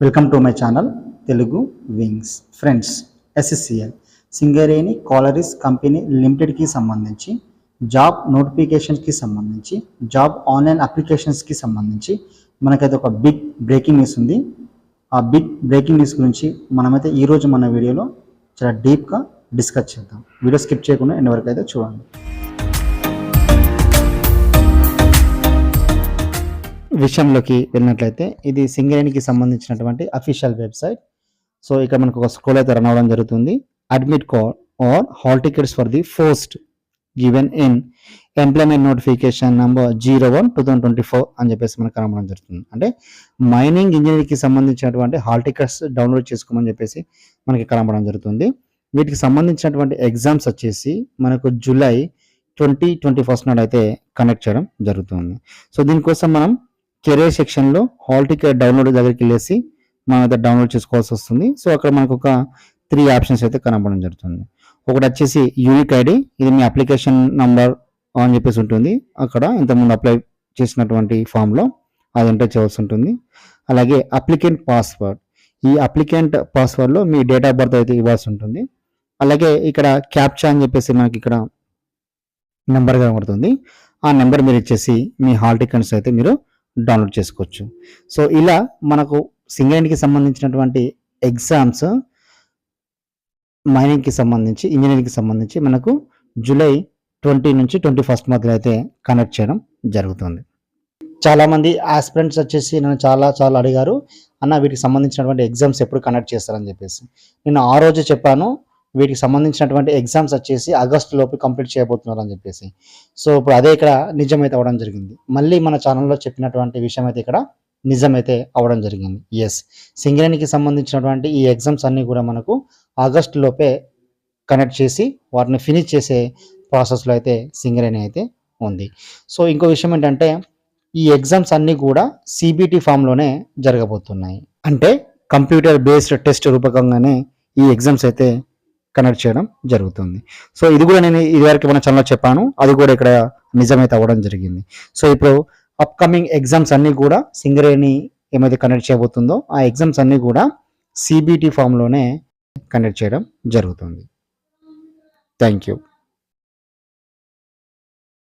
Welcome to my channel Telugu wings friends SSCL Singareni collieries company లిమిటెడ్కి సంబంధించి job నోటిఫికేషన్స్కి సంబంధించి job online అప్లికేషన్స్కి సంబంధించి మనకైతే ఒక బిగ్ బ్రేకింగ్ న్యూస్ ఉంది. ఆ బిగ్ బ్రేకింగ్ న్యూస్ గురించి మనమైతే ఈరోజు మన వీడియోలో చాలా డీప్గా డిస్కస్ చేద్దాం. వీడియో స్కిప్ చేయకుండా ఎండ్ వరకు అయితే చూడండి. విషయంలోకి వెళ్ళినట్లయితే ఇది సింగరేణికి సంబంధించినటువంటి అఫీషియల్ వెబ్సైట్ సో ఇక్కడ మనకు ఒక స్కూల్ అయితే రన్ అవ్వడం జరుగుతుంది. Admit card or hall tickets for the post given in employment notification number zero one two thousand twenty four అని చెప్పేసి మనకు కనబడడం జరుగుతుంది. అంటే మైనింగ్ ఇంజనీరింగ్కి సంబంధించినటువంటి హాల్ టికెట్స్ డౌన్లోడ్ చేసుకోమని చెప్పేసి మనకి కనబడడం జరుగుతుంది. వీటికి సంబంధించినటువంటి ఎగ్జామ్స్ వచ్చేసి మనకు జూలై ట్వంటీ ట్వంటీ ఫస్ట్ నాడు అయితే కనెక్ట్ చేయడం జరుగుతుంది. సో దీనికోసం మనం కెరీర్ సెక్షన్లో హాల్ టికెట్ డౌన్లోడ్ దగ్గరికి వెళ్ళేసి మనం అయితే డౌన్లోడ్ చేసుకోవాల్సి వస్తుంది. సో అక్కడ మనకు ఒక త్రీ ఆప్షన్స్ అయితే కనపడడం జరుగుతుంది. ఒకటి వచ్చేసి యూనిక్ ఐడి. ఇది మీ అప్లికేషన్ నంబర్ అని చెప్పేసి ఉంటుంది. అక్కడ ఇంతకుముందు అప్లై చేసినటువంటి ఫామ్లో అది ఎంటర్ చేయవలసి ఉంటుంది. అలాగే అప్లికెంట్ పాస్వర్డ్. ఈ అప్లికెంట్ పాస్వర్డ్లో మీ డేట్ ఆఫ్ బర్త్ అయితే ఇవ్వాల్సి ఉంటుంది. అలాగే ఇక్కడ క్యాప్చా అని చెప్పేసి మనకి ఇక్కడ నెంబర్ కనబడుతుంది. ఆ నెంబర్ మీరు ఇచ్చేసి మీ హాల్ టికెట్స్ అయితే మీరు డౌన్లోడ్ చేసుకోవచ్చు. సో ఇలా మనకు సింగరేణికి సంబంధించినటువంటి ఎగ్జామ్స్ మైనింగ్కి సంబంధించి ఇంజనీరింగ్కి సంబంధించి మనకు జూలై ట్వంటీ నుంచి ట్వంటీ ఫస్ట్ మధ్యలో అయితే కనెక్ట్ చేయడం జరుగుతుంది. చాలామంది ఆస్పిరెంట్స్ వచ్చేసి నన్ను చాలా చాలా అడిగారు అన్న వీటికి సంబంధించినటువంటి ఎగ్జామ్స్ ఎప్పుడు కండక్ట్ చేస్తారని చెప్పేసి. నేను ఆ రోజు చెప్పాను వీటికి సంబంధించినటువంటి ఎగ్జామ్స్ వచ్చేసి ఆగస్టు లోపు కంప్లీట్ చేయబోతున్నారు అని చెప్పేసి. సో ఇప్పుడు అదే ఇక్కడ నిజమైతే అవ్వడం జరిగింది. మళ్ళీ మన ఛానల్లో చెప్పినటువంటి విషయం అయితే ఇక్కడ నిజమైతే అవ్వడం జరిగింది. ఎస్ సింగరేణికి సంబంధించినటువంటి ఈ ఎగ్జామ్స్ అన్నీ కూడా మనకు ఆగస్టు లోపే కనెక్ట్ చేసి వాటిని ఫినిష్ చేసే ప్రాసెస్లో అయితే సింగరేణి అయితే ఉంది. సో ఇంకో విషయం ఏంటంటే ఈ ఎగ్జామ్స్ అన్నీ కూడా సిబిటి ఫామ్లోనే జరగబోతున్నాయి. అంటే కంప్యూటర్ బేస్డ్ టెస్ట్ రూపకంగానే ఈ ఎగ్జామ్స్ అయితే కనెక్ట్ చేయడం జరుగుతుంది. సో ఇది కూడా నేను ఇదివరకు మన ఛానల్లో చెప్పాను. అది కూడా ఇక్కడ నిజమైతే అవ్వడం జరిగింది. సో ఇప్పుడు అప్కమింగ్ ఎగ్జామ్స్ అన్నీ కూడా సింగరేణి ఏమైతే కనెక్ట్ చేయబోతుందో ఆ ఎగ్జామ్స్ అన్నీ కూడా సిబిటి ఫామ్లోనే కనెక్ట్ చేయడం జరుగుతుంది. Thank you